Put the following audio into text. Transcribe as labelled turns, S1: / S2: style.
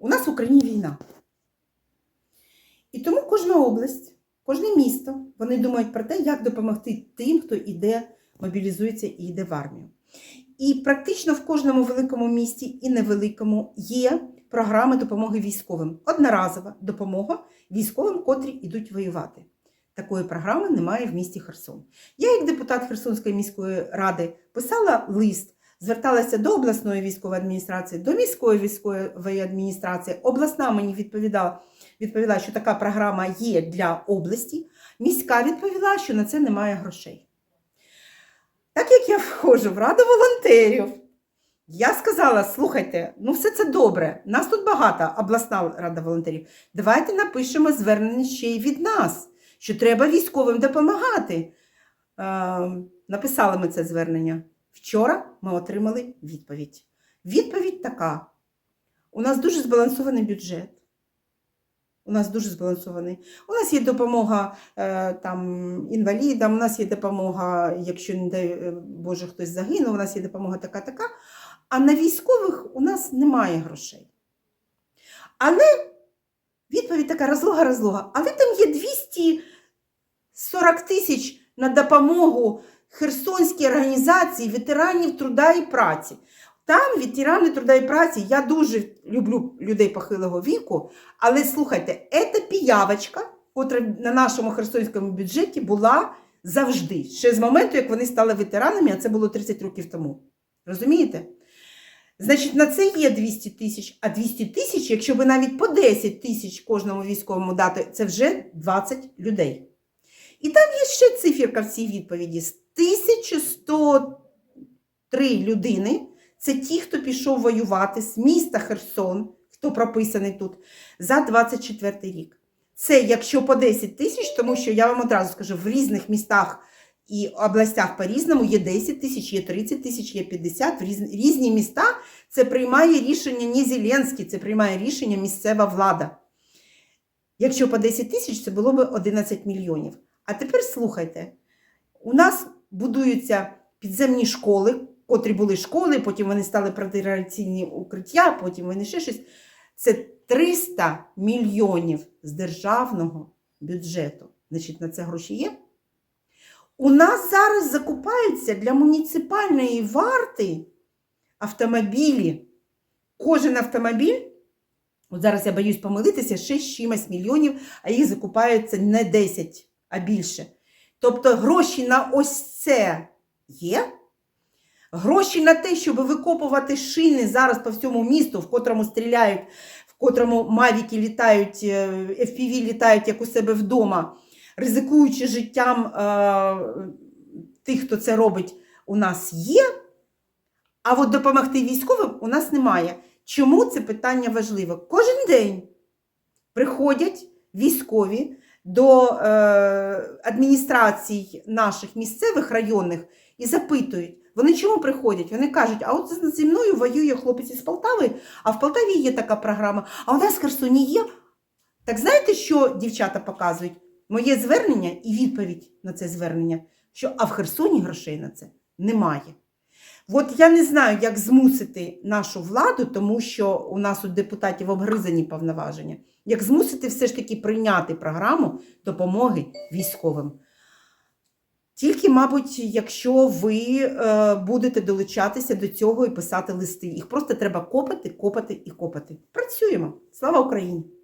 S1: у нас в Україні війна. І тому кожна область, кожне місто, вони думають про те, як допомогти тим, хто йде, мобілізується і йде в армію. І практично в кожному великому місті і невеликому є програми допомоги військовим. Одноразова допомога військовим, котрі йдуть воювати. Такої програми немає в місті Херсон. Я, як депутат Херсонської міської ради, писала лист, зверталася до обласної військової адміністрації, до міської військової адміністрації. Обласна мені відповідала, відповіла, що така програма є для області. Міська відповіла, що на це немає грошей. Так як я входжу в раду волонтерів, я сказала: слухайте, ну все це добре, нас тут багато, обласна рада волонтерів. Давайте напишемо звернення ще й від нас, що треба військовим допомагати. Е, написали ми це звернення. Вчора ми отримали відповідь. Відповідь така: у нас дуже збалансований бюджет. У нас дуже збалансований. У нас є допомога е, там, інвалідам, у нас є допомога, якщо, не дай е, Боже, хтось загинув, у нас є допомога така-така. А на військових у нас немає грошей. Але відповідь така розлога-розлога. Але там є 240 тисяч на допомогу Херсонській організації ветеранів труда і праці. Там ветерани труда і праці, я дуже люблю людей похилого віку, але слухайте, це піявочка, котра на нашому херсонському бюджеті була завжди, ще з моменту, як вони стали ветеранами, а це було 30 років тому. Розумієте? Значить, на це є 200 тисяч, а 200 тисяч, якщо ви навіть по 10 тисяч кожному військовому дати, це вже 20 людей. І там є ще циферка в цій відповіді: 1103 людини. Це ті, хто пішов воювати з міста Херсон, хто прописаний тут, за 24 рік. Це якщо по 10 тисяч, тому що я вам одразу скажу, в різних містах і областях по-різному є 10 тисяч, є 30 тисяч, є 50. В різні, міста це приймає рішення не Зеленський, це приймає рішення місцева влада. Якщо по 10 тисяч, це було б 11 мільйонів. А тепер слухайте, у нас будуються підземні школи котрі були школи, потім вони стали протираційні укриття, потім вони ще щось. Це 300 мільйонів з державного бюджету. Значить, на це гроші є. У нас зараз закупаються для муніципальної варти автомобілі. Кожен автомобіль, от зараз я боюсь помилитися, 6 чимось мільйонів, а їх закупаються не 10, а більше. Тобто гроші на ось це є. Гроші на те, щоб викопувати шини зараз по всьому місту, в котрому стріляють, в котрому мавіки літають, е, FPV літають як у себе вдома, ризикуючи життям е, тих, хто це робить, у нас є. А от допомогти військовим у нас немає. Чому це питання важливе? Кожен день приходять військові до е, адміністрацій наших місцевих районних і запитують. Вони чому приходять? Вони кажуть, а от зі мною воює хлопець із Полтави, а в Полтаві є така програма, а у нас в Херсоні є. Так знаєте, що дівчата показують? Моє звернення і відповідь на це звернення, що а в Херсоні грошей на це немає. От я не знаю, як змусити нашу владу, тому що у нас у депутатів обгризані повноваження, як змусити все ж таки прийняти програму допомоги військовим. Тільки, мабуть, якщо ви е, будете долучатися до цього і писати листи. Їх просто треба копати, копати і копати. Працюємо. Слава Україні!